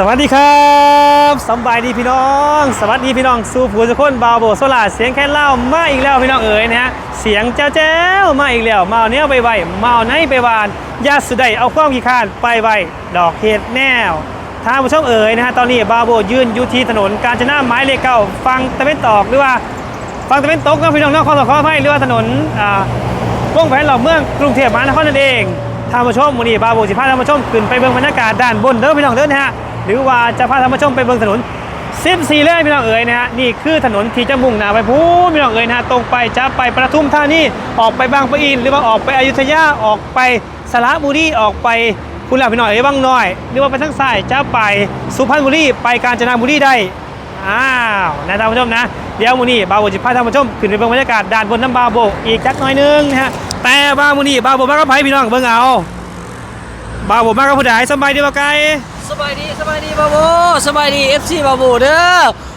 สวัสดีครับสบายดีพี่น้อง สวัสดีพี่น้องสู่ผู้สกคนบาวโบโซลาเสียงแค่เล่ามาอีกแล้วพี่น้องเอ๋ยนะฮะเสียงแจ้วแจ้วมาอีกแล้วมาเอาเนี้ยไปไวมาเอาไหนไปวานยาสุดใดเอาความขี้ข้านไปไวดอกเห็ดแนวทางผู้ชมเอ๋ยนะฮะตอนนี้บาวโบยืนอยู่ที่ถนนกาญจนาไม้เลขเก้าฟังตะเวนตอกหรือว่าฟังตะเวนตกนะพี่น้องนอกข้อต่อข้อให้หรือว่าถนนอ่าวงแผนเหล่าเมืองกรุงเทพมหานครนั่นเองท่านผู้ชมวันนี้บาโบสิพาท่านผู้ชมขึ้นไปเบิ่งบรรยากาศด้านบนเด้อพี่น้องเด้อนะฮะ หรือว่าจะพาท่านผู้ชมไปเบิ่งถนน14เลยพี่น้องเอ๋ยนะฮะนี่คือถนนที่จะมุ่งหน้าไปพูนพี่น้องเอ๋ยนะฮะตรงไปจะไปประทุมธานีออกไปบางปะอิน หรือว่าออกไปอยุธยาออกไปสระบุรีออกไปคุณหลับพี่น้องเอ๋ยบางน้อย หรือว่าไปทางซ้ายจะไปสุพรรณบุรีไปกาญจนบุรีได้อ้าวนะท่านผู้ชมนะเดี๋ยวมูนี่บาโบจิพาท่านผู้ชมขึ้นไปเบิ่งบรรยากาศด่านบนน้ำบาโบอีกจักหน่อยหนึงนะฮะแต่บาวมูนี่บาโบมากกับไผพี่น้องเบิ่งเอาบาโบมากกับผู้ใดสบายดีบ่ไกล สบายดีสบายดีบาโบสบายดี FC บาโบเด้อ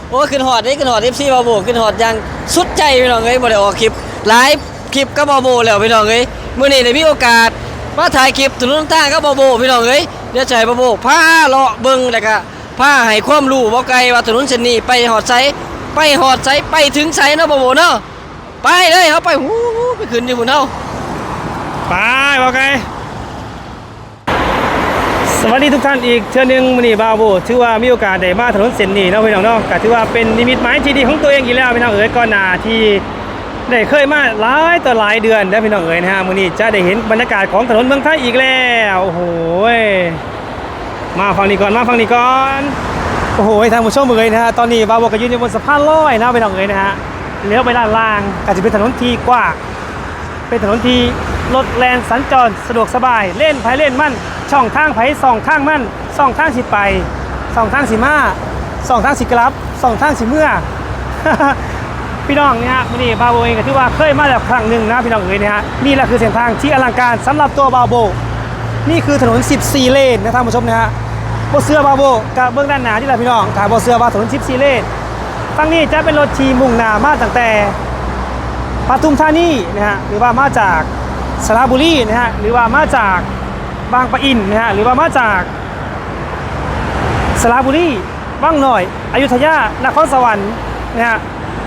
โอ้ขึ้นหอดได้ขึ้นหอด FC บาโบขึ้นหอดยังสุดใจพี่น้องเอ้ยบ่ได้ออกคลิปไลฟ์คลิปกับบาโบแล้วพี่น้องเอ้ยมื้อนี้ได้มีโอกาสมาถ่ายคลิปถนนต่างๆกับบาโบพี่น้องเอ้ยเดี๋ยวจะให้บาโบพาเลาะเบิ่งแล้วก็พาให้ความรู้บ่ไกลว่าถนนเส้นนี้ไปหอดไสไปหอดไสไปถึงไสเนาะบาโบเนาะไปเลยเฮาไปหูไปขึ้นอยู่พุ่นเฮาไปบ่ไกล สวัสดีทุกท่านอีกเทื่อหนึงมูนี่บาวโบถือว่ามีโอกาสได้มาถนนเส้นนี้นะพี่น้องเนาะก็ถือว่าเป็นนิมิตหมายที่ดีของตัวเองอีกแล้วพี่น้องเอ๋ยก่อนหน้าที่ได้เคยมาหลายต่อหลายเดือนนะพี่น้องเอ๋ยนะฮะมื้อนี้จะได้เห็นบรรยากาศของถนนเมืองไทยอีกแล้วโอ้โหมาฟังนี้ก่อนมาฟังนี้ก่อนโอ้โหทางผู้ชมเอ๋ยนะฮะตอนนี้บาวบก็ยืนอยู่บนสะพานลอยนะไปทางเอ๋ยนะฮะเลี้ยวไปด้านล่างก็จะเป็นถนนที่กว้างเป็นถนนที่รถแลนสัญจรสะดวกสบายเล่นไผเล่นมั่น ช่องทางไผ่สองทางมั่นสองทางสิไปสองทางสิมาสองทางสิกลับสองทางสิเมื่อ พี่น้องเนี่ยวันนี้บาโบเองก็ถือว่าเคยมาแล้วครั้งหนึ่งนะพี่น้องเอ๋ยเนะฮะนี่แหละคือเส้นทางที่อลังการสำหรับตัวบาโบ นี่คือถนน 14 เลนนะท่านผู้ชมนะฮะบเสือบาโบกับเบื้องด้านหนาที่เราพี่น้องถ่ายบเสือบาถนน 14 เลนฝั่งนี้จะเป็นรถทีมุ่งหน้ามาตั้งแต่ปทุมธานีนะฮะหรือว่ามาจากสระบุรีนะฮะหรือว่ามาจาก บางปะอินนะฮะหรือว่ามาจากสระบุรีบ้างหน่อยอยุธยานครสวรรค์นะฮะ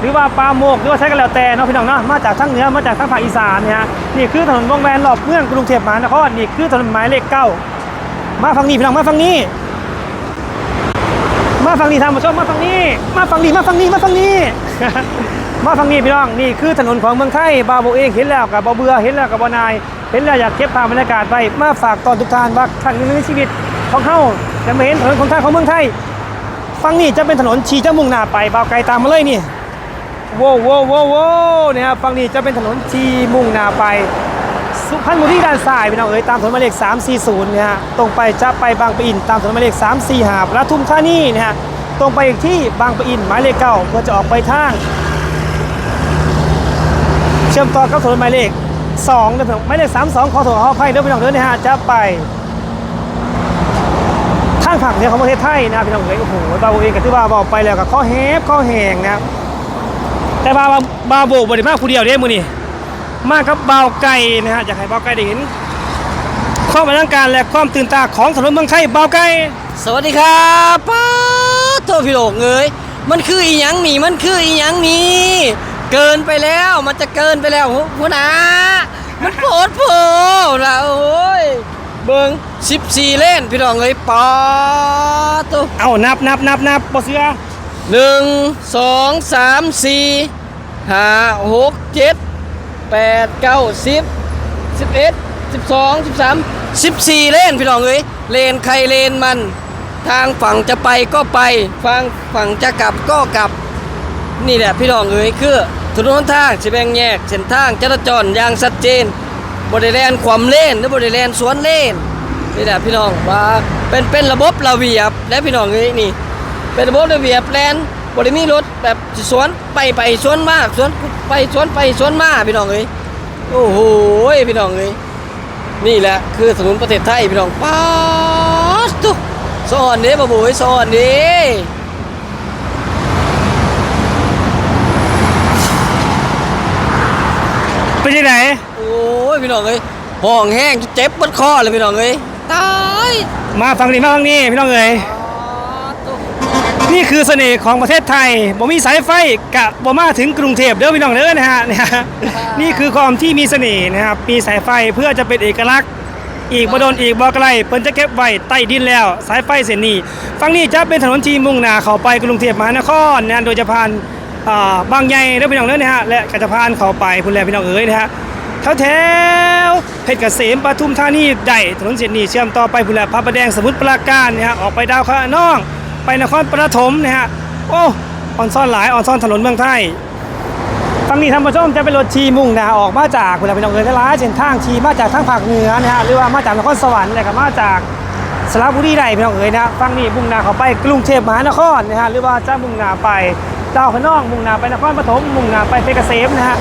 หรือว่าปาโมกหรือว่าใช้กันแล้วแต่เนาะพี่น้องเนาะมาจากทางเหนือมาจากทางภาคอีสานเนะฮะนี่คือถนนวงแหวนรอบเมืองกรุงเทพมหานครนี่คือถนนหมายเลขเก้ามาฝั่งนี้พี่น้องมาฝั่งนี้ มาฝั่งนี้ท่านผู้ชมมาฝั่งนี้ มาฝั่งนี้มาฝั่งนี้มาฝั่งนี้มาฝั่งนี้พี่น้องนี่คือถนนของเมืองไทยบาโบเองเห็นแล้วกับบาเบือเห็นแล้วกับบานาย เห็นแล้วอยากเก็บภาพบรรยากาศไว้มาฝากตอนทุกท่านว่าครั้งหนึงในชีวิตของเฮาจะมาเห็นถนนคนไทยของเมืองไทยฝั่งนี้จะเป็นถนนชีจะมุ่งหน้าไปบาวไกลตามมาเลยนี่โว้วโว้วโว้วโว้วเนี่ยครับฝั่งนี้จะเป็นถนนชีมุ่งหน้าไป สุพรรณบุรีด้านซ้ายพี่น้องเอ๋ยตามถนนหมายเลข340เนี่ยฮะตรงไปจะไปบางปะอินตามถนนหมายเลข345ปทุมธานีนะฮะตรงไปอีกที่บางปะอินหมายเลขเก้าเพื่อจะออกไปทาง เชื่อมต่อกับถนนหมายเลข 2นะพี่องหมายเลข32 ขอโทษขออภัยเด้อพี่น้องเด้อนะฮะจะไปทางฝั่งเนี่ยของประเทศไทยนะพี่น้องเอ๋ยโอ้โหบาโบเองก็ถือว่าบอกไปแล้วก็ข้อแฮบข้อแหงนะแต่บาบาบาโบบริมาผู้เดียวเด้มือนี่มากับเบาวไก่นะฮะอยากให้เบาวไก่ได้เห็นความอลังการและความตื่นตาของถนนเมืองไทยเบาวไก่สวัสดีครับป้าดโทพี่โลงเอ้ยมันคืออีหยังนี่มันคืออีหยังนี่ เกินไปแล้วมันจะเกินไปแล้วหัวหน้ามันโผดโผละโอ้ยเบิง14เล่นพี่น้องเอ้ยป้าดโตเอานับนับนับนับบ่เสือหนึ่งสองสามสี่ห้าหกเจ็ดแปดเก้าสิบสิบเอ็ดสิบสองสิบสามสิบสี่เลนพี่น้องเอ้ยเลนใครเลนมัน ทางฝั่งจะไปก็ไปฝั่งฝั่งจะกลับก็กลับ นี่แหละพี่น้องเอ้ยคือ ถนนทางจะแบ่งแยกเส้นทางจราจรอย่างชัดเจนบริแลนความเล่นหรือบริแลนสวนเล่นนี่แหละพี่น้องว่าเป็นเป็นระบบระเบียบและพี่น้องเอ้ยนี่ เป็นระบบระเบียบแลนบริมีรถแบบสวนไปไปสวนมากสวนไปสวนไปสวนมาพี่น้องเอ้ยโอ้โหพี่น้องเอ้ยนี่แหละคือถนนประเทศไทยพี่น้องป๊าดตุ๊สอนเด้บ่บุ้ยสอนเด้ เป็นยังไงโอ้ยพี่น้องเอ้ยห้องแห้งเจ็บเบดคอเลยพี่น้องเอ้ยตายมาฟังนี้มาฟังนี้พี่น้องเอ๋ยตนี่คือเสน่ห์ของประเทศไทยบ่มีสายไฟกะบ่มาถึงกรุงเทพเด้อพี่น้องเด้อนะฮะเนี่ยฮะนี่คือความที่มีเสน่ห์นะครับมีสายไฟเพื่อจะเป็นเอกลักษณ์ อีกบ่โดนอีกบ่ไกลเพิ่นจะเก็บไว้ใต้ดินแล้ว สายไฟเส้นนี้ฝั่งนี้จะเป็นถนนจีมุ่งหน้าเข้าไปกรุงเทพมหานครนะโดยจะผ่านอ่า บางใหญ่เด้อพี่น้องเด้อนะฮะและก็จะผ่านเข้าไปพุ่นแลพี่น้องเอ๋ยนะฮะแถวแถวเพชรเกษมปทุมธานีได้ถนนเส้นนี้เชื่อมต่อไปพุ่นแลพระประแดงสมุทรปราการนะฮะออกไปดาวคะนองไปนครปฐมนะฮะโอ้ออนซ่อนหลายออนซ่อนถนนเมืองไทยฝั่งนี้ท่านผู้ชมจะเป็นรถชีมุ่งหนาออกมาจากคุณพี่น้องเอ๋ยหลายเส้นทางชีมาจากทางภาคเหนือนะฮะหรือว่ามาจากนครสวรรค์และก็มาจากสระบุรีได้พี่น้องเอ๋ยนะฝั่งนี้มุ่งหนาเข้าไปกรุงเทพมหานครนะฮะหรือว่าจะมุ่งหนาไป ดาวพะนองมุ่งหน้าไปนครปฐมมุ่งหน้าไปเพชรเกษมนะฮะ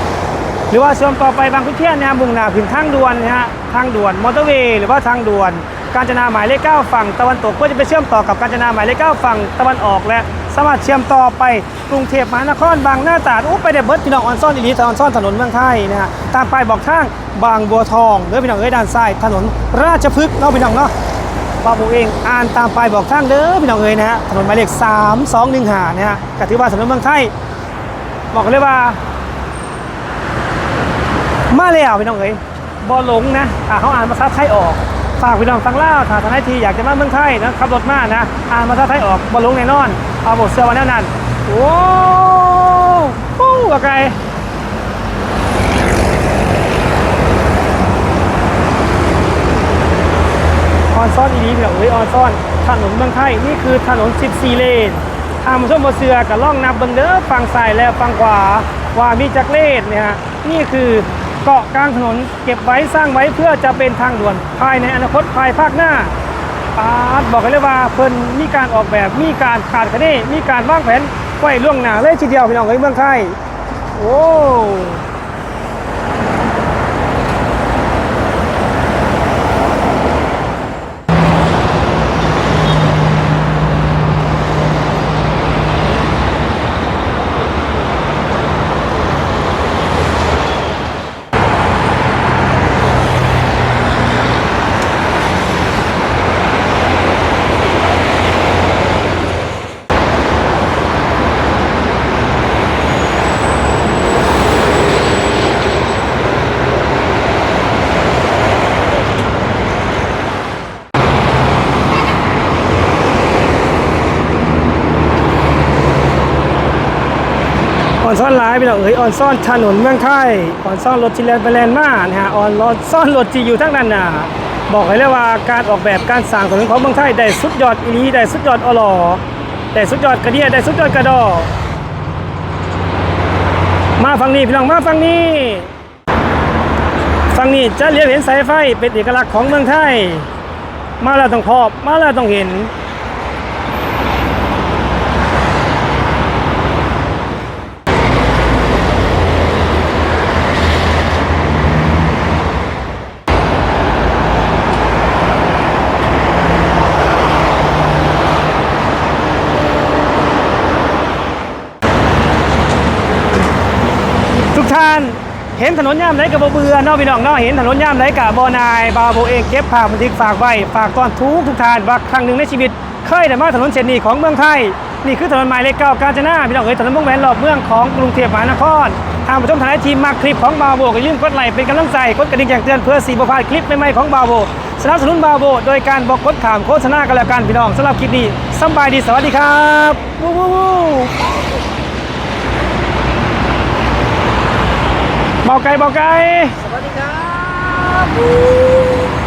หรือว่าช่วงต่อไปบางขุนเทียนนะมุ่งหน้าขึ้นทางด่วนนะฮะทางด่วนมอเตอร์เวย์หรือว่าทางด่วน กาญจนาหมายเลขเก้าฝั่งตะวันตกก็จะไปเชื่อมต่อกับกาญจนาหมายเลขเก้าฝั่งตะวันออกและสามารถเชื่อมต่อไปกรุงเทพมหานครบางหน้าตาดโอ้ไปเดบเบิร์ดพี่น้องออนซ่อนอีลีออนซ่อนถนนเมืองไทยนะฮะตามไปบอกทางบางบัวทองเด้อพี่น้องเอ้ยด้านซ้ายถนนราชพฤกษ์เนาะพี่น้องเนาะ ป้าผมเองอ่านตามป้ายบอกทางเด้อพี่น้องเอ้ยนะฮะถนนหมายเลข3 2 1หานะฮะก็ถือว่าถนนเมืองไทยบอกเลยว่า มาแล้วพี่น้องเอ้ยบอหลงนะอ่าเขาอ่านภาษาไทยออกฝากพี่น้องฟังเล่าถ้าทางไอทีอยากจะมาเมืองไทยนะขับรถมานะอ่านภาษาไทยออกบอหลงแน่นอนเอาบทเสื้อวันแน่นอนโอ้โหว่าไกลออน ซ่อนอีดีพี่น้องเอ้ยออนซ่อนถนนเมืองไทยนี่คือถนน 14 เลน ทางผู้ชมบเสือกับล่องนับเบิงเด้อฝั่งซ้ายและฝั่งขวาว่ามีจักรเลนเนี่ยฮะนี่คือเกาะกลางถนนเก็บไว้สร้างไว้เพื่อจะเป็นทางด่วนภายในอนาคตภายภาคหน้าปาดบอกกันเลยว่าเพิ่นมีการออกแบบมีการขาดคะเนมีการวางแผนไว้ล่วงหน้าเลยทีเดียวพี่น้องเอ้ยเมืองไทยโอ้ ออนซ่อนหลายพี่น้องเอ้ยออนซ่อนถนนเมืองไทยออนซ่อนรถที่แลนไปแลนมานะฮะออนรถซ่อนรถที่อยู่ทั้งนั้นน่ะบอกเลยว่าการออกแบบการสร้างถนนของเมืองไทยได้สุดยอดอีหลีได้สุดยอดอลอได้สุดยอดกระเดียได้สุดยอดกระดอมาฝั่งนี้พี่น้องมาฝั่งนี้ฝั่งนี้จะเลี้ยวเห็นสายไฟเป็นเอกลักษณ์ของเมืองไทย มาแล้วต้องพบมาแล้วต้องเห็น ทุกท่าน เห็นถนนย่ามไหนกับบเบื่อเนาะพี่น้องเนาะเห็นถนนย่ามไหนกับบอนายบาโบเองเก็บภาพบันทึกฝากไว้ฝากตอนทุกทุกทานว่าครั้งหนึ่งในชีวิตเคยได้มาถนนเส้นนี้ของเมืองไทยนี่คือถนนหมายเลขเก้ากาญจนาพี่น้องเอ้ยถนนวงแหวนรอบเมืองของกรุงเทพมหานครทางผู้ชมทางไอทีมมาคลิปของบาโบก็อย่าลืมกดไลค์เป็นกำลังใจกดกระดิ่งแจ้งเตือนเพื่อสีบพาดคลิปใหม่ๆของบาโบสนับสนุนบาโบโดยการบอกกดขามโฆษณากันแล้วกันพี่น้องสำหรับคลิปนี้สบายดีสวัสดีครับวู้วู้ เบาไกลเบาไกลสวัสดีครับ